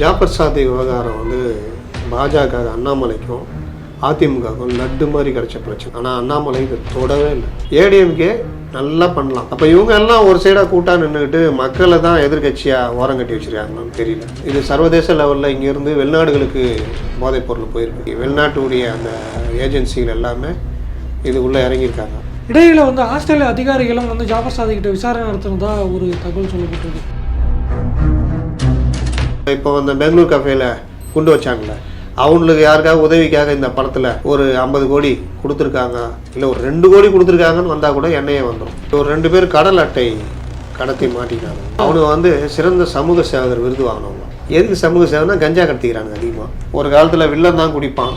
ஜாபர் சாதி விவகாரம் வந்து பாஜக அண்ணாமலைக்கும் அதிமுகவுக்கும் லட்டு மாதிரி கிடைச்ச பிரச்சனை. ஆனால் அண்ணாமலை தொடவே இல்லை. ஏடிஎம்கே நல்லா பண்ணலாம். அப்போ இவங்க எல்லாம் ஒரு சைடாக கூட்டா நின்றுக்கிட்டு மக்களை தான் எதிர்கட்சியாக ஓரம் கட்டி வச்சுருக்காங்கன்னு தெரியல. இது சர்வதேச லெவலில் இங்கேருந்து வெளிநாடுகளுக்கு போதைப் பொருள் போயிருக்கு. வெளிநாட்டுடைய அந்த ஏஜென்சிகள் எல்லாமே இது உள்ளே இறங்கியிருக்காங்க. இடையில வந்து ஆஸ்திரேலிய அதிகாரிகளும் வந்து ஜாஃபர் சாதி விசாரணை நடத்துனதா ஒரு தகவல் சொல்லப்பட்டிருக்கு. இப்போ அந்த பெங்களூர் கஃபேல குண்டு வச்சாங்கல்ல அவங்களுக்கு யாருக்காவது உதவிக்காக இந்த படத்தில் ஒரு ஐம்பது கோடி கொடுத்துருக்காங்க? இல்லை ஒரு ரெண்டு கோடி கொடுத்துருக்காங்கன்னு வந்தால் கூட எண்ணெயே வந்துடும் ஒரு ரெண்டு பேர் கடல் அட்டை கடத்தி மாட்டிக்கிறாங்க அவனுங்க வந்து சிறந்த சமூக சேவகர் விருது வாங்கினவங்க. எதுக்கு சமூக சேவைனா கஞ்சா கடத்திக்கிறாங்க அதிகமாக ஒரு காலத்தில் வில்லன் தான் குடிப்பான்.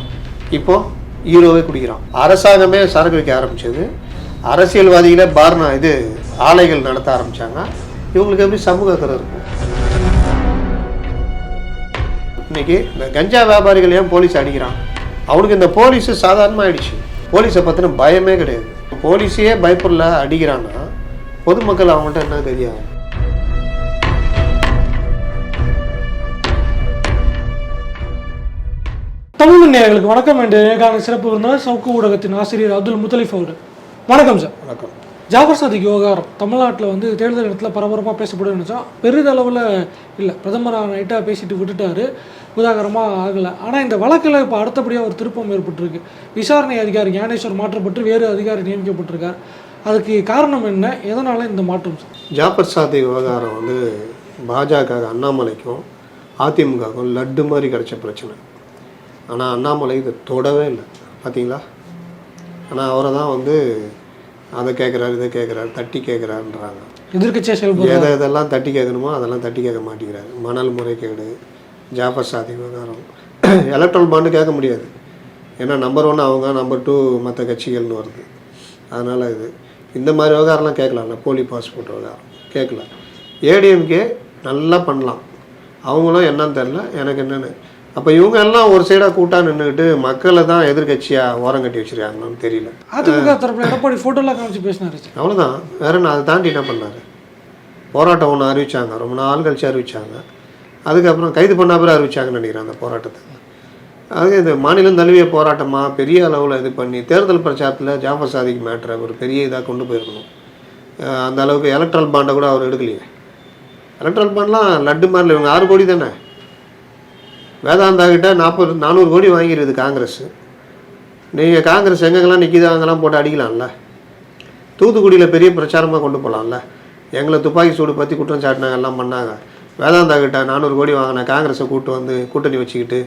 இப்போ ஹீரோவே குடிக்கிறான். அரசாங்கமே சரக்கு வைக்க ஆரம்பிச்சது. அரசியல்வாதிகளே பார்னா இது ஆலைகள் நடத்த ஆரம்பிச்சாங்க. இவங்களுக்கு எப்படி சமூக அக்கறை இருக்கும்? இன்னைக்கு இந்த கஞ்சா வியாபாரிகள் ஏன் போலீஸ் அடிக்கிறான்? அவனுக்கு இந்த போலீஸ் சாதாரணமாக ஆயிடுச்சு போலீஸை பற்றின பயமே கிடையாது. போலீஸையே பயப்படல அடிக்கிறான்னா பொதுமக்கள் அவங்கள்ட்ட என்ன தெரியாது? தமிழ் நேயர்களுக்கு வணக்கம். என்ற சிறப்பு விருந்தினர். சவுக்கு ஊடகத்தின் ஆசிரியர் அப்துல் முத்தலிஃப் அவர் வணக்கம் சார். வணக்கம். ஜாஃபர் சாதிக் விவகாரம் தமிழ்நாட்டில் வந்து தேர்தல் இடத்துல பரபரப்பாக பேசப்படும்னு நினச்சா பெரிதளவில் இல்லை. பிரதமராக நைட்டாக பேசிட்டு விட்டுட்டாரு. உதாகரமாக ஆகலை. ஆனால் இந்த வழக்கில் இப்போ அடுத்தபடியாக ஒரு திருப்பம் ஏற்பட்டிருக்கு. விசாரணை அதிகாரி ஞானேஸ்வர் மாற்றப்பட்டு வேறு அதிகாரி நியமிக்கப்பட்டிருக்கார். அதுக்கு காரணம் என்ன? எதனால இந்த மாற்றம் ஜாபர் சாதி விவகாரம் வந்து பாஜக அண்ணாமலைக்கும் அதிமுகவுக்கும் லட்டு மாதிரி கிடைச்ச பிரச்சனை. ஆனால் அண்ணாமலை இதை தொடவே இல்லை. பார்த்தீங்களா ஆனால் அவரை தான் வந்து அதை கேட்குறாரு இதை கேட்குறாரு தட்டி கேட்குறாருன்றாங்க எதிர்க்கட்சியாக செயல்படுறாரு எதை எதெல்லாம் தட்டி கேட்கணுமோ அதெல்லாம் தட்டி கேட்க மாட்டேங்கிறாரு. மணல் முறைகேடு ஜாஃபர் சாதி விவகாரம். எலக்ட்ரல் பாண்டு கேட்க முடியாது. ஏன்னா நம்பர் ஒன் அவங்க நம்பர் டூ மற்ற கட்சிகள்னு வருது. அதனால் இது. இந்த மாதிரி விவகாரம்லாம் கேட்கலாம்ல போலி பாஸ்போர்ட் விவகாரம். கேட்கல. ஏடிஎம்கே நல்லா பண்ணலாம். அவங்களும் என்னன்னு தெரில எனக்கு என்னென்னு அப்போ இவங்க எல்லாம் ஒரு சைடாக கூட்டா நின்றுக்கிட்டு மக்களை தான் எதிர்கட்சியாக ஓரம் கட்டி வச்சிருக்காங்கன்னு தெரியல. அதிமுக தரப்புல எடப்பாடி ஃபோட்டோலாம் காமிச்சு பேசினாரு அவ்வளோதான் வேற என்ன அதை தாண்டி என்ன பண்ணார்? போராட்டம் ஒன்று அறிவிச்சாங்க. ரொம்ப நாள் கழிச்சு அறிவிச்சாங்க. அதுக்கப்புறம் கைது பண்ண அப்புறம் அறிவிச்சாங்கன்னு நினைக்கிறேன் அந்த போராட்டத்தை. அது இது மாநிலம் தழுவிய போராட்டமாக பெரிய அளவில் இது பண்ணி தேர்தல் பிரச்சாரத்தில் ஜாஃபர் சாதிக் மேட்ரை ஒரு பெரிய இதாக கொண்டு போயிருக்கணும். அந்த அளவுக்கு எலக்ட்ரல் பாண்டை கூட அவர் எடுக்கலையே. எலக்ட்ரல் பாண்ட்லாம் லட்டு மாதிரி இவங்க ஆறு கோடி தானே? வேதாந்தா கிட்ட நாற்பது நானூறு கோடி வாங்கிடுது காங்கிரஸ். நீங்கள் காங்கிரஸ் எங்கெங்கெல்லாம் நிற்கிது அங்கெல்லாம் போட்டு அடிக்கலாம்ல. தூத்துக்குடியில் பெரிய பிரச்சாரமாக கொண்டு போகலாம்ல எங்களை துப்பாக்கி சூடு பற்றி குற்றம் சாட்டினாங்க எல்லாம் பண்ணாங்க. வேதாந்தா கிட்ட நானூறு கோடி வாங்கின காங்கிரஸை கூட்டு வந்து கூட்டணி வச்சுக்கிட்டு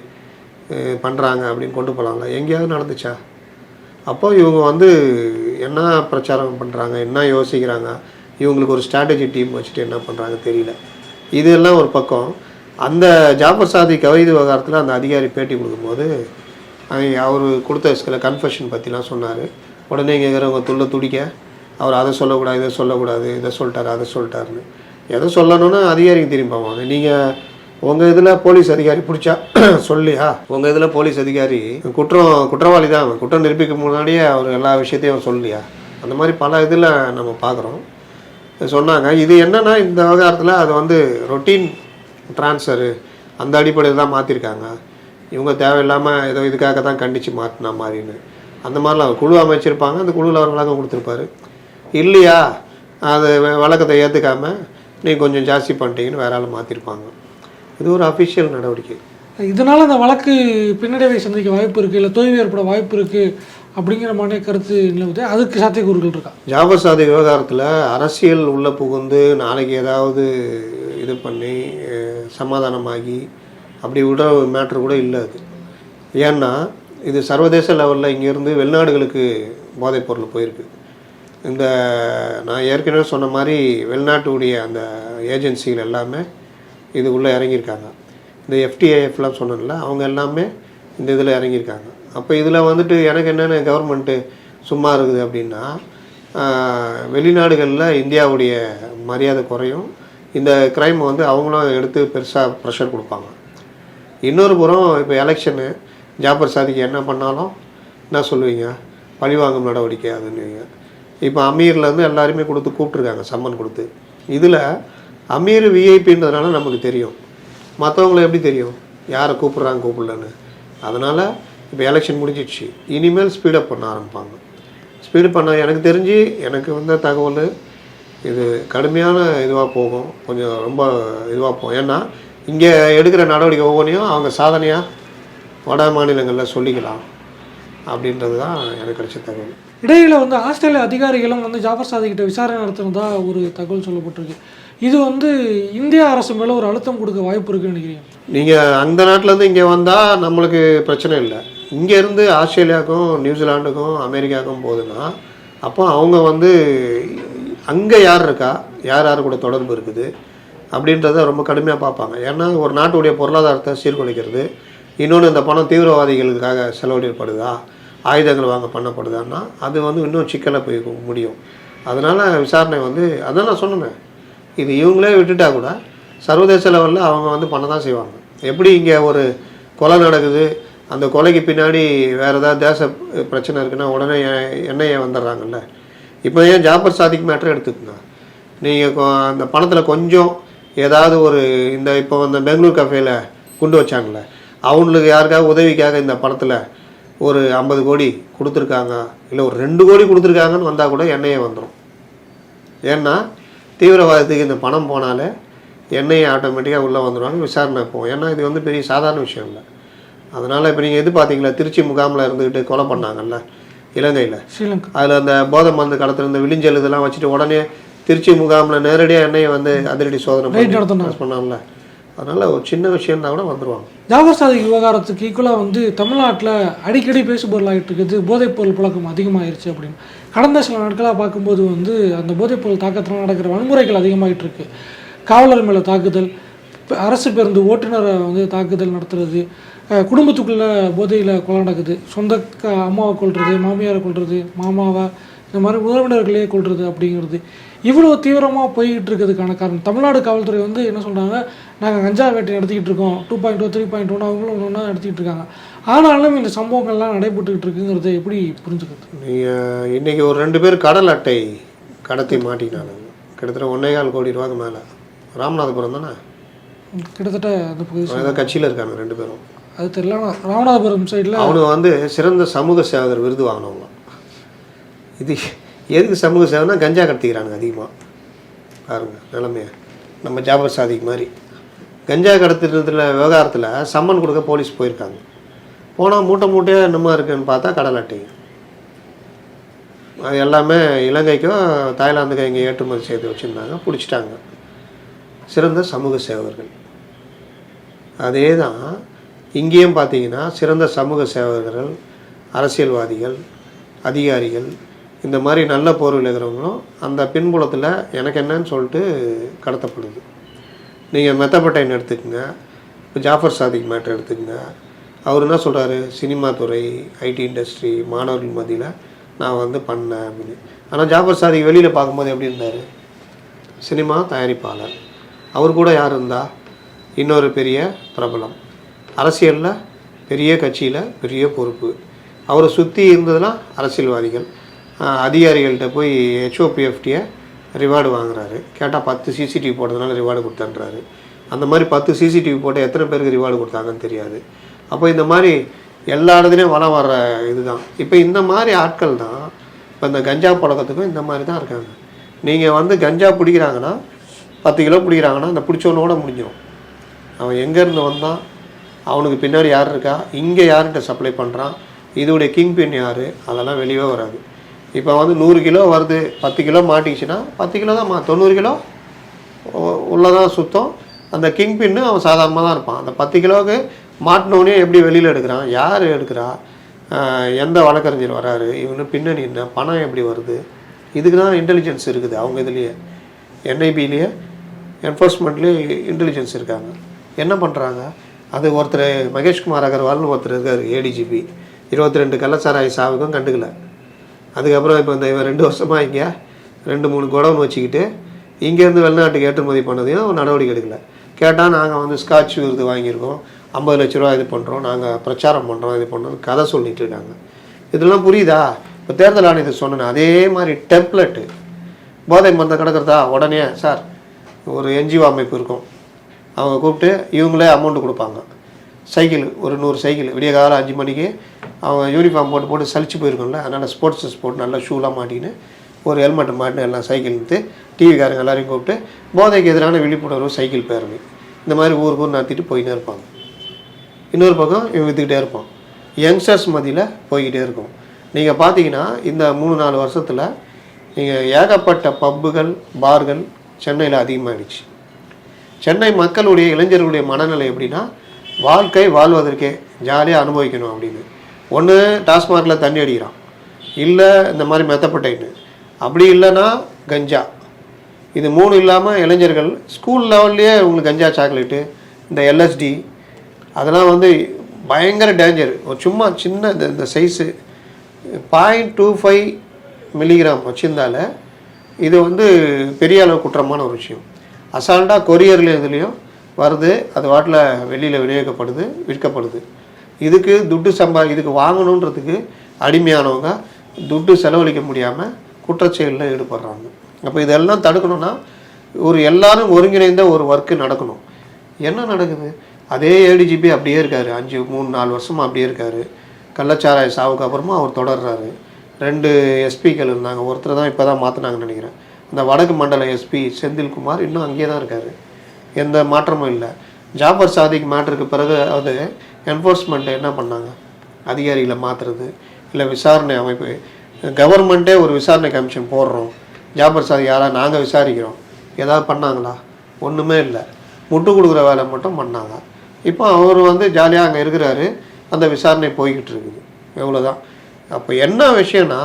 பண்ணுறாங்க அப்படின்னு கொண்டு போகலாம்ல எங்கேயாவது நடந்துச்சா? அப்போ இவங்க வந்து என்ன பிரச்சாரம் பண்ணுறாங்க என்ன யோசிக்கிறாங்க? இவங்களுக்கு ஒரு ஸ்ட்ராட்டஜி டீம் வச்சுட்டு என்ன பண்ணுறாங்க தெரியல. இதெல்லாம் ஒரு பக்கம். அந்த ஜாஃபர் சாதி கவிதை விவகாரத்தில் அந்த அதிகாரி பேட்டி கொடுக்கும்போது அவர் கொடுத்த சில கன்ஃபெஷன் பற்றிலாம் சொன்னார். உடனே இங்கே இருக்கிறவங்க துள்ள துடிக்க அவர் அதை சொல்லக்கூடாது இதை சொல்லக்கூடாது இதை சொல்லிட்டாரு அதை சொல்லிட்டாருன்னு. எதை சொல்லணும்னா அதிகாரிக்கு திரும்பி போவாங்க நீங்கள் உங்கள் இதில் போலீஸ் அதிகாரி பிடிச்சா சொல்லியா? உங்கள் இதில் போலீஸ் அதிகாரி குற்றம் குற்றவாளி தான் அவன். குற்றம் நிரூபிக்க முன்னாடியே அவர் எல்லா விஷயத்தையும் அவன் சொல்லியா? அந்த மாதிரி பல இதில் நம்ம பார்க்குறோம். சொன்னாங்க. இது என்னென்னா இந்த விவகாரத்தில் அது வந்து ரொட்டீன் ட்ரான்ஸ்ஃபரு அந்த அடிப்படையில் தான் மாற்றிருக்காங்க இவங்க தேவையில்லாமல் ஏதோ இதுக்காக தான் கண்டித்து மாற்றினா மாதிரின்னு. அந்த மாதிரிலாம் குழு அமைச்சிருப்பாங்க. அந்த குழுவில் அவர் விளக்கம் கொடுத்துருப்பாரு. இல்லையா? அது வ- விளக்கத்தை ஏற்றுக்காம நீங்கள் கொஞ்சம் ஜாஸ்தி பண்ணிட்டீங்கன்னு வேற ஆள் மாற்றிருப்பாங்க இது ஒரு அஃபிஷியல் நடவடிக்கை. இதனால இந்த வழக்கு பின்னடைவை சந்திக்க வாய்ப்பு இருக்கு இல்லை தோல்வி ஏற்பட வாய்ப்பு இருக்கு அப்படிங்கிற மாதிரி கருத்து நிலவுது. அதுக்கு சாத்தியக்கூறுகள் இருக்கா? ஜாபர் சாதி விவகாரத்தில் அரசியல் உள்ளே புகுந்து நாளைக்கு ஏதாவது இது பண்ணி சமாதானமாகி அப்படி விட மேட்ரு கூட இல்லை அது. ஏன்னா இது சர்வதேச லெவலில் இங்கேருந்து வெளிநாடுகளுக்கு போதைப் பொருள் போயிருக்கு. இந்த நான் ஏற்கனவே சொன்ன மாதிரி வெளிநாட்டுடைய அந்த ஏஜென்சிகள் எல்லாமே இது உள்ளே இறங்கியிருக்காங்க. இந்த எஃப்டிஐஎஃப்லாம் சொன்னதில்ல அவங்க எல்லாமே இந்த இதில் இறங்கியிருக்காங்க. அப்போ இதில் வந்துட்டு எனக்கு என்னென்ன கவர்மெண்ட்டு சும்மா இருக்குது அப்படின்னா வெளிநாடுகளில் இந்தியாவுடைய மரியாதை குறையும் இந்த க்ரைம் வந்து அவங்களும் எடுத்து பெருசாக ப்ரெஷர் கொடுப்பாங்க. இன்னொரு புறம் இப்போ எலெக்ஷனு ஜாபர் சாதிக்கு என்ன பண்ணாலும் என்ன சொல்லுவீங்க? பழிவாங்கும் நடவடிக்கை அதுன்னுவீங்க. இப்போ அமீர்லேருந்து எல்லாருமே கொடுத்து கூப்பிட்ருக்காங்க சம்மன் கொடுத்து. இதில் அமீர் விஐபின்றதுனால நமக்கு தெரியும். மற்றவங்கள எப்படி தெரியும்? யாரை கூப்பிட்றாங்க கூப்பிடலன்னு. அதனால் இப்போ எலெக்ஷன் முடிஞ்சிடுச்சு. இனிமேல் ஸ்பீடப் பண்ண ஆரம்பிப்பாங்க. ஸ்பீடப் பண்ண எனக்கு தெரிஞ்சு எனக்கு வந்த தகவல் இது கடுமையான இதுவாக போகும். கொஞ்சம் ரொம்ப இதுவாக போகும். ஏன்னா இங்கே எடுக்கிற நடவடிக்கை ஒவ்வொன்றையும் அவங்க சாதனையாக வட மாநிலங்களில் சொல்லிக்கலாம். அப்படின்றது தான் எனக்கு கிடைச்ச தகவல். இடையில வந்து ஆஸ்திரேலிய அதிகாரிகளும் வந்து ஜாஃபர் சாதிக் கிட்ட விசாரணை நடத்தினதா ஒரு தகவல் சொல்லப்பட்டிருக்கு. இது வந்து இந்திய அரசு மேல ஒரு அழுத்தம் கொடுக்க வாய்ப்பு இருக்குன்னு நினைக்கிறீங்க? நீங்கள் அந்த நாட்டிலேருந்து இங்கே வந்தால் நம்மளுக்கு பிரச்சனை இல்லை. இங்கேருந்து ஆஸ்திரேலியாவுக்கும் நியூசிலாண்டுக்கும் அமெரிக்காவுக்கும் போகுதுன்னா அப்போ அவங்க வந்து அங்கே யார் இருக்கா? யார் யார் கூட தொடர்பு இருக்குது? அப்படின்றத ரொம்ப கடுமையாக பார்ப்பாங்க. ஏன்னா ஒரு நாட்டுடைய பொருளாதாரத்தை சீர்குலைக்கிறது. இன்னொன்று இந்த பணம் தீவிரவாதிகளுக்காக செலவிடப்படுதா? ஆயுதங்கள் வாங்க பண்ணப்படுதான்னா அது வந்து இன்னும் சிக்கலை போய் முடியும். அதனால் விசாரணை வந்து அதான் நான் சொன்னேன். இது இவங்களே விட்டுட்டா கூட சர்வதேச லெவலில் அவங்க வந்து பண்ண தான் செய்வாங்க. எப்படி இங்கே ஒரு கொலை நடக்குது? அந்த கொலைக்கு பின்னாடி வேறு ஏதாவது தேச பிரச்சனை இருக்குன்னா உடனே என்ஐஏ வந்துடுறாங்கல்ல. இப்போ ஏன் ஜாபர் சாதிக் மேட்டர் எடுத்துக்கோங்க. நீங்கள் அந்த பணத்தில் கொஞ்சம் ஏதாவது ஒரு இந்த இப்போ அந்த பெங்களூர் கஃபேல கொண்டு வச்சாங்கல்ல அவங்களுக்கு யாருக்காக உதவிக்காக இந்த பணத்தில் ஒரு ஐம்பது கோடி கொடுத்துருக்காங்க இல்லை ஒரு ரெண்டு கோடி கொடுத்துருக்காங்கன்னு வந்தால் கூட என்ஐஏ வந்துடும் ஏன்னா தீவிரவாதத்துக்கு இந்த பணம் போனாலே எண்ணெயை ஆட்டோமேட்டிக்காக உள்ளே வந்துடுவாங்க விசாரணை போகும். ஏன்னா இது வந்து பெரிய சாதாரண விஷயம் இல்லை. அதனால் இப்போ நீங்கள் எது பார்த்தீங்களா திருச்சி முகாமில் இருந்துக்கிட்டு கொலை பண்ணாங்கல்ல இலங்கையில். ஸ்ரீலங்கா. அதில் அந்த போதை மருந்து கடத்துல இந்த விழிஞ்சல் இதெல்லாம் வச்சுட்டு உடனே திருச்சி முகாமில் நேரடியாக எண்ணெயை வந்து அதிரடி சோதனை Right நடத்தினாங்க. பண்ணி பண்ணாங்கல்ல அதனால் ஒரு சின்ன விஷயம் தான் கூட வந்துடுவாங்க ஜாஃபர் சாதிக் விவகாரத்துக்கு ஈக்குவலாக வந்து தமிழ்நாட்டில் அடிக்கடி பேசுபொருளாகிட்டு இருக்குது. போதைப்பொருள் பழக்கம் அதிகமாயிருச்சு அப்படின்னு. கடந்த சில நாட்களாக பார்க்கும்போது வந்து அந்த போதைப்பொருள் தாக்கத்தில் நடக்கிற வன்முறைகள் அதிகமாகிட்டு இருக்கு. காவலர் மேலே தாக்குதல் அரசு பேருந்து ஓட்டுநரை வந்து தாக்குதல் நடத்துறது குடும்பத்துக்குள்ளே போதையில் கொலை நடக்குது. சொந்த அம்மாவை கொல்றது மாமியாரை கொல்றது மாமாவை இந்த மாதிரி உறவினர்களே கொல்றது அப்படிங்கிறது. இவ்வளோ தீவிரமாக போய்கிட்டு இருக்கிறதுக்கான காரணம். தமிழ்நாடு காவல்துறை வந்து என்ன சொல்கிறாங்க நாங்கள் கஞ்சா வேட்டை நடத்திக்கிட்டு இருக்கோம். Two point two three point one அவங்களும் ஒன்று ஒன்றா நடத்திக்கிட்டு இருக்காங்க. ஆனாலும் இந்த சம்பவங்கள்லாம் நடைபெற்றுக்கிட்டு இருக்குங்கிறத எப்படி புரிஞ்சுக்கிறது? நீங்கள் இன்றைக்கி ஒரு ரெண்டு பேர் கடல் அட்டை கடத்தி மாட்டினாங்க கிட்டத்தட்ட ஒன்றே கால் கோடி ரூபாய்க்கு மேலே. ராமநாதபுரம் தானே? கிட்டத்தட்ட அந்த கட்சியில் இருக்காங்க ரெண்டு பேரும். அது தெரியல. ராமநாதபுரம் சைடில் அவனுங்க வந்து சிறந்த சமூக சேவகர் விருது வாங்கினவங்க. இது எதுக்கு சமூக சேவைனா கஞ்சா கடத்திக்கிறானுங்க அதிகமாக பாருங்க நிலமைய. நம்ம ஜாபர் சாதிக்கு மாதிரி கஞ்சா கடத்துறதுல விவகாரத்தில் சம்மன் கொடுக்க போலீஸ் போயிருக்காங்க. போனால் மூட்டை மூட்டையாக என்னமா இருக்குன்னு பார்த்தா கடல் அட்டை அது எல்லாமே இலங்கைக்கும் தாய்லாந்துக்கும் இங்கே ஏற்றுமதி செய்து வச்சுருந்தாங்க பிடிச்சிட்டாங்க. சிறந்த சமூக சேவகர்கள். அதே தான் இங்கேயும் பார்த்தீங்கன்னா சிறந்த சமூக சேவகர்கள் அரசியல்வாதிகள் அதிகாரிகள் இந்த மாதிரி நல்ல போர்வில் இருக்கிறவங்களும் அந்த பின்புலத்தில் எனக்கு என்னன்னு சொல்லிட்டு கடத்தப்படுது. நீங்கள் மெத்தப்பட்டையன் எடுத்துக்கங்க இப்போ ஜாஃபர் சாதிக் மேட்டர் எடுத்துக்கங்க. அவர் என்ன சொல்கிறாரு சினிமா துறை ஐடி இண்டஸ்ட்ரி மாணவர்கள் மத்தியில் நான் வந்து பண்ணேன் அப்படின்னு. ஆனால் ஜாஃபர் சாதிக் வெளியில் பார்க்கும்போது எப்படி இருந்தார்? சினிமா தயாரிப்பாளர். அவர் கூட யார் இருந்தா? இன்னொரு பெரிய பிரபலம். அரசியலில் பெரிய கட்சியில் பெரிய பொறுப்பு. அவரை சுற்றி இருந்ததெல்லாம் அரசியல்வாதிகள். அதிகாரிகள்கிட்ட போய் ஹெச்ஓபிஎஃப்டியை ரிவார்டு வாங்குறாரு. கேட்டால் பத்து சிசிடிவி போட்டதுனால ரிவார்டு கொடுத்தன்றாரு. அந்த மாதிரி பத்து சிசிடிவி போட்டு எத்தனை பேருக்கு ரிவார்டு கொடுத்தாங்கன்னு தெரியாது. அப்போ இந்த மாதிரி எல்லா இடத்துலையும் வளம் வர்ற இதுதான். இப்போ இந்த மாதிரி ஆட்கள் தான் இப்போ இந்த கஞ்சா பழக்கத்துக்கும் இந்த மாதிரி தான் இருக்காங்க. நீங்கள் வந்து கஞ்சா பிடிக்கிறாங்கன்னா பத்து கிலோ பிடிக்கிறாங்கன்னா அந்த பிடிச்சவனோட முடிஞ்சிடும் அவன் எங்கேருந்து வந்தான் அவனுக்கு பின்னாடி யார் இருக்கா? இங்கே யார்கிட்ட சப்ளை பண்ணுறான் இதோடைய கிங் பின் யார்? அதெல்லாம் வெளியே வராது. இப்போ வந்து நூறு கிலோ வருது பத்து கிலோ மாட்டிக்கிச்சுன்னா பத்து கிலோ தான் மா தொண்ணூறு கிலோ உள்ளதான் சுத்தம். அந்த கிங் பின்னு அவன் சாதாரணமாக தான் இருப்பான். அந்த பத்து கிலோவுக்கு மாட்டினோடனே எப்படி வெளியில் எடுக்கிறான்? யார் எடுக்கிறா? எந்த வழக்கறிஞர் வராரு? இவனு பின்னணி என்ன? பணம் எப்படி வருது? இதுக்கு தான் இன்டெலிஜென்ஸ் இருக்குது அவங்க இதுலேயே. என்ஐபிலேயே என்ஃபோர்ஸ்மெண்ட்லேயே இன்டெலிஜென்ஸ் இருக்காங்க. என்ன பண்ணுறாங்க அது ஒருத்தர் மகேஷ்குமார் அகர்வால்னு ஒருத்தர் இருக்கார் ஏடிஜிபி இருபத்தி ரெண்டு கள்ளச்சாராய சாவுக்கும் கண்டுக்கல. அதுக்கப்புறம் இப்போ இந்த இவன் ரெண்டு வருஷமாக இங்கே ரெண்டு மூணு குடவுன் வச்சுக்கிட்டு இங்கேருந்து வெளிநாட்டுக்கு ஏற்றுமதி பண்ணதையும் நடவடிக்கை எடுக்கல. கேட்டால் நாங்கள் வந்து ஸ்காட்ச் விருது வாங்கியிருக்கோம். ஐம்பது லட்ச ரூபா இது பண்ணுறோம் நாங்கள் பிரச்சாரம் பண்ணுறோம் இது பண்ணுறோம் கதை சொல்லிட்டு இருக்காங்க. இதெல்லாம் புரியுதா? இப்போ தேர்தல் ஆணையத்தை சொன்னேன் அதே மாதிரி டெம்ப்ளெட்டு போதை மருந்தை கிடக்கிறதா? உடனே சார் ஒரு என்ஜிஓ அமைப்பு இருக்கும். அவங்க கூப்பிட்டு இவங்களே அமௌண்ட் கொடுப்பாங்க. சைக்கிள் ஒரு நூறு சைக்கிள் விடிய காலம் அஞ்சு மணிக்கு அவங்க யூனிஃபார்ம் போட்டு போட்டு சலிச்சு போயிருக்கோம்ல அதனால் ஸ்போர்ட்ஸ் ட்ரெஸ் போட்டு நல்லா ஷூலாம் மாட்டின்னு ஒரு ஹெல்மெட் மாட்டின்னு எல்லாம் சைக்கிள் நிறுத்து டிவிக்காரங்க எல்லாரையும் கூப்பிட்டு போதைக்கு எதிரான விழிப்புணர்வு சைக்கிள் பேரணி இந்த மாதிரி ஊருக்கு ஊர் நடத்திட்டு போயின்னே இருப்பாங்க. இன்னொரு பக்கம் இவங்க விற்றுக்கிட்டே இருப்பான். யங்ஸ்டர்ஸ் மதியில் போய்கிட்டே இருக்கும். நீங்கள் பார்த்தீங்கன்னா இந்த மூணு நாலு வருஷத்தில் நீங்கள் ஏகப்பட்ட பப்புகள் பார்கள் சென்னையில் அதிகமாகிடுச்சு சென்னை மக்களுடைய இளைஞர்களுடைய மனநிலை எப்படின்னா வாழ்க்கை வாழ்வதற்கே ஜாலியாக அனுபவிக்கணும் அப்படின்னு. ஒன்று டாஸ்மாகில் தண்ணி அடிக்கிறான். இல்லை இந்த மாதிரி மெத்தப்பட்டைன்னு. அப்படி இல்லைன்னா கஞ்சா. இது மூணு இல்லாமல் இளைஞர்கள் ஸ்கூல் லெவல்லையே உங்களுக்கு கஞ்சா சாக்லேட்டு இந்த எல்எஸ்டி அதெல்லாம் வந்து பயங்கர டேஞ்சர் ஒரு சும்மா சின்ன இந்த இந்த size point two five milligram வச்சுருந்தால இது வந்து பெரிய அளவு குற்றமான ஒரு விஷயம். அசால்ட்டாக கொரியரில் இதுலேயும் வருது அது வாட்டில் வெளியில் விநியோகிக்கப்படுது விற்கப்படுது. இதுக்கு துட்டு சம்பா இதுக்கு வாங்கணுன்றதுக்கு அடிமையானவங்க துட்டு செலவழிக்க முடியாமல் குற்றச்செயலில் ஈடுபடுறாங்க. அப்போ இதெல்லாம் தடுக்கணும்னா ஒரு எல்லாரும் ஒருங்கிணைந்த ஒரு ஒர்க்கு நடக்கணும். என்ன நடக்குது? அதே ஏடிஜிபி அப்படியே இருக்கார். அஞ்சு மூணு நாலு வருஷமாக அப்படியே இருக்கார். கள்ளச்சாராய சாவுக்கு அப்புறமா அவர் தொடர்றாரு. ரெண்டு எஸ்பிக்கள் இருந்தாங்க. ஒருத்தர் தான் இப்போ தான் மாற்றினாங்கன்னு நினைக்கிறேன். இந்த வடக்கு மண்டல எஸ்பி செந்தில்குமார் இன்னும் அங்கேயே தான் இருக்காரு. எந்த மாற்றமும் இல்லை. ஜாபர் சாதிக் மேட்டருக்கு பிறகு அது என்ஃபோர்ஸ்மெண்ட் என்ன பண்ணாங்க? அதிகாரிகளை மாற்றுறது இல்லை விசாரணை அமைப்பு. கவர்மெண்ட்டே ஒரு விசாரணை கமிஷன் போடுறோம். ஜாபர் சாதி யாராக நாங்கள் விசாரிக்கிறோம். ஏதாவது பண்ணாங்களா? ஒன்றுமே இல்லை. முட்டு கொடுக்குற வேலை மட்டும் பண்ணாங்க. இப்போ அவர் வந்து ஜாலியாக அங்கே இருக்கிறாரு. அந்த விசாரணை போய்கிட்டு இருக்குது. எவ்வளோதான் அப்போ என்ன விஷயம்னா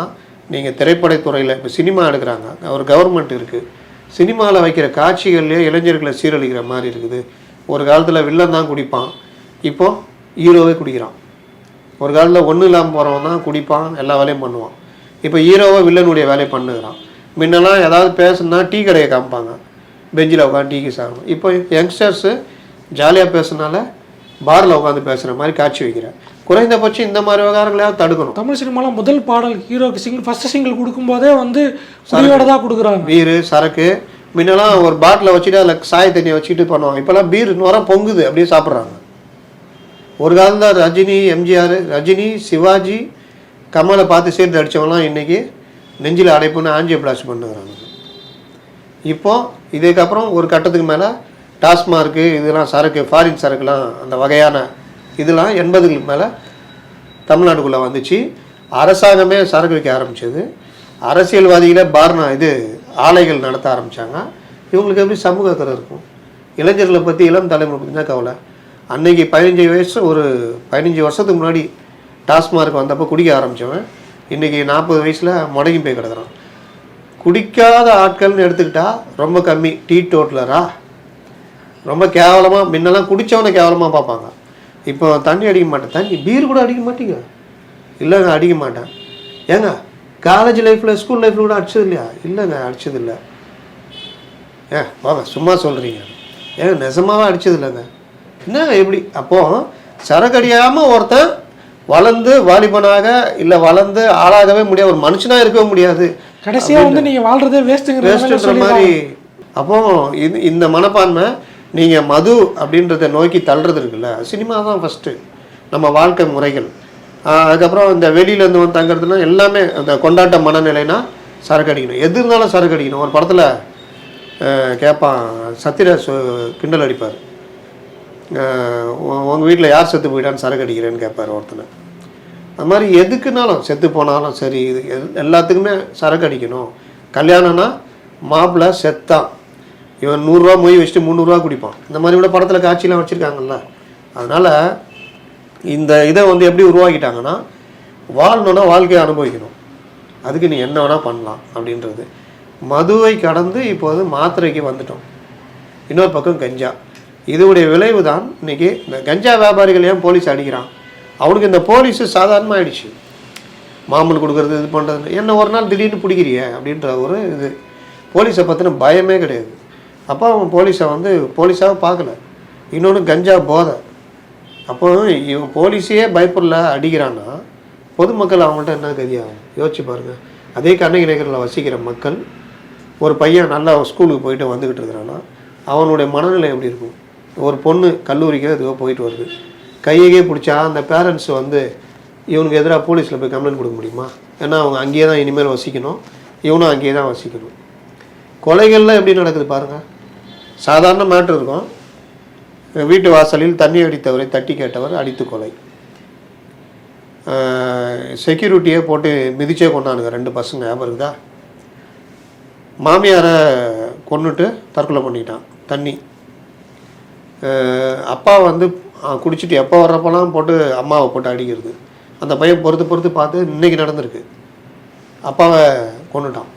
நீங்கள் திரைப்படத்துறையில் இப்போ சினிமா எடுக்கிறாங்க. ஒரு கவர்மெண்ட் இருக்குது சினிமாவில் வைக்கிற காட்சிகள்லேயே இளைஞர்களை சீரழிக்கிற மாதிரி இருக்குது. ஒரு காலத்தில் வில்லன் தான் குடிப்பான். இப்போ ஹீரோவே குடிக்கிறான். ஒரு காலத்தில் ஒன்றும் இல்லாமல் போகிறவன் தான் குடிப்பான் எல்லா வேலையும் பண்ணுவான். இப்போ ஹீரோவை வில்லனுடைய வேலையை பண்ணுகிறான். முன்னெல்லாம் ஏதாவது பேசுனா டீ கடையை காமிப்பாங்க. பெஞ்சில் உட்காந்து டீக்கு சாகணும் இப்போ யங்ஸ்டர்ஸு ஜாலியாக பேசுனால பாரில் உட்காந்து பேசுகிற மாதிரி காட்சி வைக்கிறேன் குறைந்தபட்சம் இந்த மாதிரி விவகாரங்களையாவது தடுக்கணும். தமிழ் சினிமாலாம் முதல் பாடல் ஹீரோக்கு சிங்கிள் ஃபர்ஸ்ட் சிங்கிள் கொடுக்கும்போதே வந்து குடியோட தான் கொடுக்குறாங்க. பீரு சரக்கு முன்னெல்லாம் ஒரு பாட்டிலை வச்சுட்டு அதில் சாய தண்ணியை வச்சுட்டு பண்ணுவாங்க. இப்போல்லாம் பீர் நுரம் பொங்குது அப்படியே சாப்பிட்றாங்க. ஒரு காலத்தில் ரஜினி எம்ஜிஆர் ரஜினி சிவாஜி கமலை பார்த்து சேர்த்து அடித்தவங்களாம் இன்றைக்கி நெஞ்சில் அடைப்புன்னு ஆஞ்சியோபிளாஸ்ட் பண்ணுறாங்க. இப்போ இதுக்கப்புறம் ஒரு கட்டத்துக்கு மேலே டாஸ்மார்க்கு இதெல்லாம் சரக்கு ஃபாரின் சரக்குலாம் அந்த வகையான இதெல்லாம் எண்பதுகளுக்கு மேலே தமிழ்நாட்டுக்குள்ளே வந்துச்சு. அரசாங்கமே சரக்கு வைக்க ஆரம்பித்தது அரசியல்வாதிகளே பார்னா இது ஆலைகள் நடத்த ஆரம்பித்தாங்க இவங்களுக்கு எப்படி சமூக அக்கறை இருக்கும்? இளைஞர்களை பற்றி இளம் தலைமுறை பற்றி தான் கவலை? அன்னைக்கு பதினஞ்சு வயசு ஒரு பதினஞ்சு வருஷத்துக்கு முன்னாடி டாஸ்மார்க் வந்தப்போ குடிக்க ஆரம்பித்தவன் இன்றைக்கி நாற்பது வயசில் முடங்கி போய் கிடக்குறான். குடிக்காத ஆட்கள்னு எடுத்துக்கிட்டால் ரொம்ப கம்மி. டீ டோட்லரா? ரொம்ப கேவலமாக முன்னெல்லாம் குடித்தவனை கேவலமாக பார்ப்பாங்க. இப்போ தண்ணி அடிக்க மாட்டேன். தண்ணி பீர் கூட அடிக்க மாட்டீங்க. இல்லைங்க அடிக்க மாட்டேன். ஏங்க காலேஜ் லைஃப்பில் ஸ்கூல் லைஃப்பில் கூட அடிச்சது இல்லையா? இல்லைங்க அடிச்சது இல்லை. ஏ வாங்க சும்மா சொல்கிறீங்க ஏங்க நெசமாவே அடிச்சது இல்லைங்க? என்னங்க எப்படி அப்போது சரக்கு அடியாமல் ஒருத்தன் வளர்ந்து வாலிபனாக இல்லை வளர்ந்து ஆளாகவே முடியாது. ஒரு மனுஷனாக இருக்கவே முடியாது. கடைசியா வந்து நீங்க வாழ்றதே வேஸ்ட்டுங்கிற வேஸ்ட்டுன்ற மாதிரி. அப்போ இது இந்த மனப்பான்மை நீங்கள் மது அப்படின்றத நோக்கி தள்ளுறது இருக்குல்ல? சினிமா தான் ஃபஸ்ட்டு நம்ம வாழ்க்கை முறைகள். அதுக்கப்புறம் இந்த வெளியிலேருந்து வந்து தங்குறதுனா எல்லாமே அந்த கொண்டாட்ட மனநிலைனா சரக்கு அடிக்கணும். எது இருந்தாலும் சரக்கு அடிக்கணும். ஒரு படத்தில் கேட்பான் சத்யராஜ் சு- கிண்டல் அடிப்பார். உங்கள் வீட்டில் யார் செத்து போயிட்டான்னு சரக்கு அடிக்கிறேன்னு கேட்பார் ஒருத்தனை. அது மாதிரி எதுக்குனாலும் செத்து போனாலும் சரி இது எல்லாத்துக்குமே சரக்கு அடிக்கணும். கல்யாணம்னா மாப்பிள்ளை செத்தான் இவன் நூறுரூவா மொய் வச்சுட்டு முந்நூறுரூவா குடிப்பான். இந்த மாதிரி கூட படத்தில் காட்சியெலாம் வச்சுருக்காங்கல்ல. அதனால் இந்த இதை வந்து எப்படி உருவாக்கிட்டாங்கன்னா வாழணுன்னா வாழ்க்கையை அனுபவிக்கணும். அதுக்கு நீ என்ன வேணால் பண்ணலாம் அப்படின்றது. மதுவை கடந்து இப்போது மாத்திரைக்கு வந்துட்டோம். இன்னொரு பக்கம் கஞ்சா. இதோடைய விளைவு தான் இன்னைக்கு இந்த கஞ்சா வியாபாரிகள் ஏன் போலீஸ் அடிக்கிறான்? அவனுக்கு இந்த போலீஸு சாதாரணமாக ஆயிடுச்சு மாமூல் கொடுக்குறது இது பண்ணுறது என்ன ஒரு நாள் திடீர்னு பிடிக்கிறிய அப்படின்ற ஒரு இது. போலீஸை பற்றின பயமே கிடையாது. அப்போ அவன் போலீஸை வந்து போலீஸாக பார்க்கல. இன்னொன்று கஞ்சா போதை. அப்போ இவன் போலீஸையே பயப்படல அடிக்கிறான்னா பொதுமக்கள் அவங்கள்ட்ட என்ன கதியாகும் யோசிச்சு பாருங்க. அதே கண்ணகி நகரில் வசிக்கிற மக்கள் ஒரு பையன் நல்லா ஸ்கூலுக்கு போயிட்டு வந்துக்கிட்டு இருக்கிறான்னா அவனுடைய மனநிலை எப்படி இருக்கும்? ஒரு பொண்ணு கல்லூரிக்கோ இதுவோ போயிட்டு வருது. கையகே பிடிச்சா அந்த பேரண்ட்ஸ் வந்து இவனுக்கு எதிராக போலீஸில் போய் கம்ப்ளைண்ட் கொடுக்க முடியுமா? ஏன்னா அவங்க அங்கேயே தான் இனிமேல் வசிக்கணும். இவனும் அங்கேயே தான் வசிக்கணும். கொலைகள்லாம் எப்படி நடக்குது பாருங்கள் சாதாரண மேட்ரு இருக்கும். வீட்டு வாசலில் தண்ணி அடித்தவரை தட்டி கேட்டவர் அடித்து கொலை. செக்யூரிட்டியே போட்டு மிதிச்சே கொண்டானுங்க ரெண்டு பசங்க. ஞாபகம் இருக்குதா? மாமியாரை கொண்டுட்டு தற்கொலை பண்ணிட்டான் தண்ணி. அப்பா வந்து குடிச்சிட்டு எப்போ வர்றப்பெல்லாம் போட்டு அம்மாவை போட்டு அடிக்கிறது. அந்த பையன் பொறுத்து பொறுத்து பார்த்து இன்னைக்கு நடந்திருக்கு. அப்பாவை கொண்டுட்டான்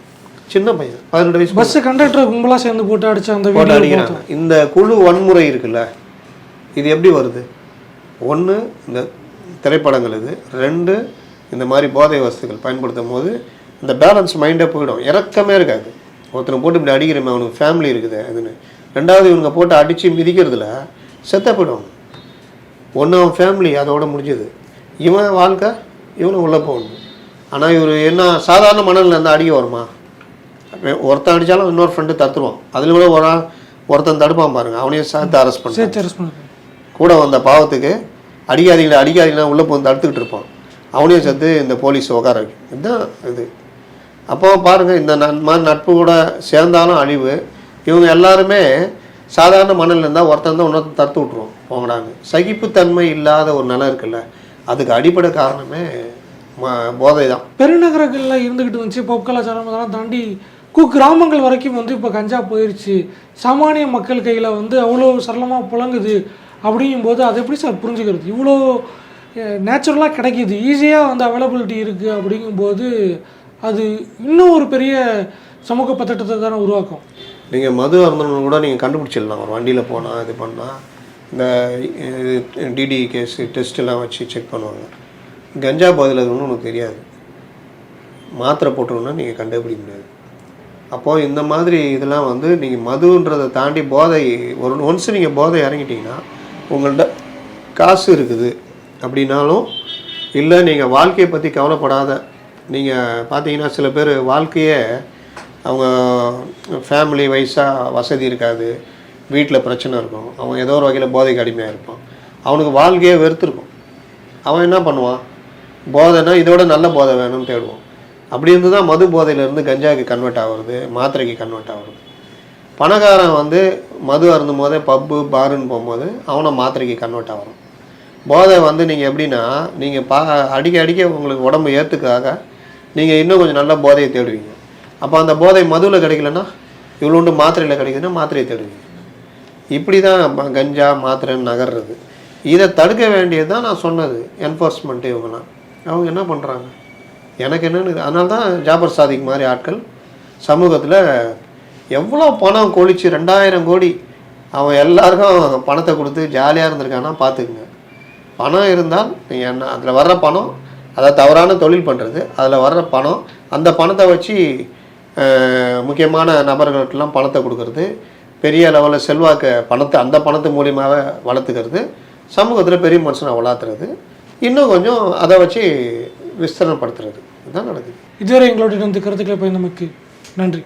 சின்ன பையன் பதினெட்டு வயசு பஸ் கண்டக்டர் கும்பலா சேர்ந்து போட்டு அடிச்ச அந்த போட்டு அடிக்கிறாங்க. இந்த குழு வன்முறை இருக்குல்ல இது எப்படி வருது? ஒன்று இந்த திரைப்படங்கள் இது. ரெண்டு இந்த மாதிரி போதை வஸ்துக்கள் பயன்படுத்தும் போது இந்த பேலன்ஸ் மைண்டே போயிடும். இறக்கமே இருக்காது. ஒருத்தனை போட்டு இப்படி அடிக்கிறமே அவனுக்கு ஃபேமிலி இருக்குது அதுன்னு ரெண்டாவது இவனுங்க போட்டு அடித்து மிதிக்கிறதுல செத்த போயிடுவாங்க. ஒன்று அவன் ஃபேமிலி அதோட முடிஞ்சது. இவன் வாழ்க்கை இவனும் உள்ளே போகணும். ஆனால் இவர் என்ன சாதாரண மணலில் இருந்து அடிக்க வருமா? ஒருத்தன் அடித்தாலும் இன்னொரு ஃப்ரெண்டு தத்துருவான். அதில் கூட ஒரு ஆள் ஒருத்தன் தடுப்பான் பாருங்க. அவனையும் சேர்த்து அரெஸ்ட் பண்ண. கூட வந்த பாவத்துக்கு அடிக்காதீங்களா அடிக்காதீங்களா உள்ளே போய் தடுத்துக்கிட்டு இருப்பான். அவனையும் சேர்த்து இந்த போலீஸ் உட்கார வைக்கும். இதுதான் இது. அப்போ பாருங்கள் இந்த மாதிரி நட்பு கூட சேர்ந்தாலும் அழிவு. இவங்க எல்லாருமே சாதாரண மணலில் இருந்தால் ஒருத்தன் தான் இன்னொருத்தன் தடுத்து விட்ருவோம் போங்கடாங்க சகிப்புத்தன்மை இல்லாத ஒரு நிலம் இருக்குல்ல அதுக்கு அடிப்படை காரணமே போதை தான் பெருநகரங்கள்ல இருந்துகிட்டு வந்துச்சு பப் கலாச்சாரம் அதெல்லாம் தாண்டி கு கிராமங்கள் வரைக்கும் வந்து இப்போ கஞ்சா போயிடுச்சு சாமானிய மக்கள் கையில் வந்து அவ்வளோ சரளமாக புழங்குது அப்படிங்கும்போது அதை எப்படி சார் புரிஞ்சுக்கிறது? இவ்வளோ நேச்சுரலாக கிடைக்கிது. ஈஸியாக வந்து அவைலபிலிட்டி இருக்குது அப்படிங்கும்போது அது இன்னும் ஒரு பெரிய சமூக பதட்டத்தை தானே உருவாக்கும். நீங்கள் மது அருந்தணும் கூட நீங்கள் கண்டுபிடிச்சிடலாம். ஒரு வண்டியில் போனால் இது பண்ணால் இந்த டிடி கேஸு டெஸ்ட்டெல்லாம் வச்சு செக் பண்ணுவாங்க. கஞ்சா பதில் இருக்குன்னு உனக்கு தெரியாது. மாத்திரை போட்டுருன்னா நீங்கள் கண்டுபிடிக்க முடியாது. அப்போது இந்த மாதிரி இதெல்லாம் வந்து நீங்கள் மதுன்றதை தாண்டி போதை ஒரு ஒன்ஸ் நீங்கள் போதை இறங்கிட்டீங்கன்னா உங்கள்கிட்ட காசு இருக்குது அப்படின்னாலும் இல்லை நீங்கள் வாழ்க்கையை பற்றி கவலைப்படாத. நீங்கள் பார்த்தீங்கன்னா சில பேர் வாழ்க்கையே அவங்க ஃபேமிலி வயசாக வசதி இருக்காது. வீட்டில் பிரச்சனை இருக்கும். அவன் ஏதோ ஒரு வகையில் போதைக்கு அடிமையாக இருப்பான். அவனுக்கு வாழ்க்கையே வெறுத்துருக்கும் அவன் என்ன பண்ணுவான்? போதைன்னா இதோட நல்ல போதை வேணும்னு தேடுவான். அப்படி இருந்து தான் மது போதையிலேருந்து கஞ்சாவுக்கு கன்வெர்ட் ஆகுறது மாத்திரைக்கு கன்வெர்ட் ஆகுறது. பணக்காரன் வந்து மது அருந்தும் போதே பப்பு பாருன்னு போகும்போது அவனை மாத்திரைக்கு கன்வெர்ட் ஆகும் போதை வந்து நீங்கள் எப்படின்னா நீங்கள் பா அடிக்க அடிக்க உங்களுக்கு உடம்பு ஏற்றுக்காக நீங்கள் இன்னும் கொஞ்சம் நல்ல போதையை தேடுவீங்க. அப்போ அந்த போதை மதுவில் கிடைக்கலன்னா இவ்வளோண்டு மாத்திரையில் கிடைக்குதுன்னா மாத்திரையை தேடுவீங்க. இப்படி தான் கஞ்சா மாத்திரைன்னு நகர்றது. இதை தடுக்க வேண்டியது தான் நான் சொன்னது என்ஃபோர்ஸ்மெண்ட்டு இவங்கலாம் அவங்க என்ன பண்ணுறாங்க எனக்கு என்னென்னு அதனால தான் ஜாபர் சாதிக் மாதிரி ஆட்கள் சமூகத்தில் எவ்வளோ பணம் கொழிச்சு ரெண்டாயிரம் கோடி அவன் எல்லாருக்கும் பணத்தை கொடுத்து ஜாலியாக இருந்திருக்கானா பார்த்துக்குங்க பணம் இருந்தால் நீங்கள் என்ன அதில் வர்ற பணம் அதை தவறான தொழில் பண்ணுறது அதில் வர்ற பணம் அந்த பணத்தை வச்சு முக்கியமான நபர்களுக்கெல்லாம் பணத்தை கொடுக்கறது பெரிய லெவலில் செல்வாக்க பணத்தை அந்த பணத்து மூலியமாக வளர்த்துக்கிறது சமூகத்தில் பெரிய மனுஷனை வளர்த்துறது இன்னும் கொஞ்சம் அதை வச்சு விஸ்தரணப்படுத்துறது இதுதான் நடக்குது? இதுவரை எங்களோட இருந்து கருத்துக்களை பயந்தமைக்கு நன்றி.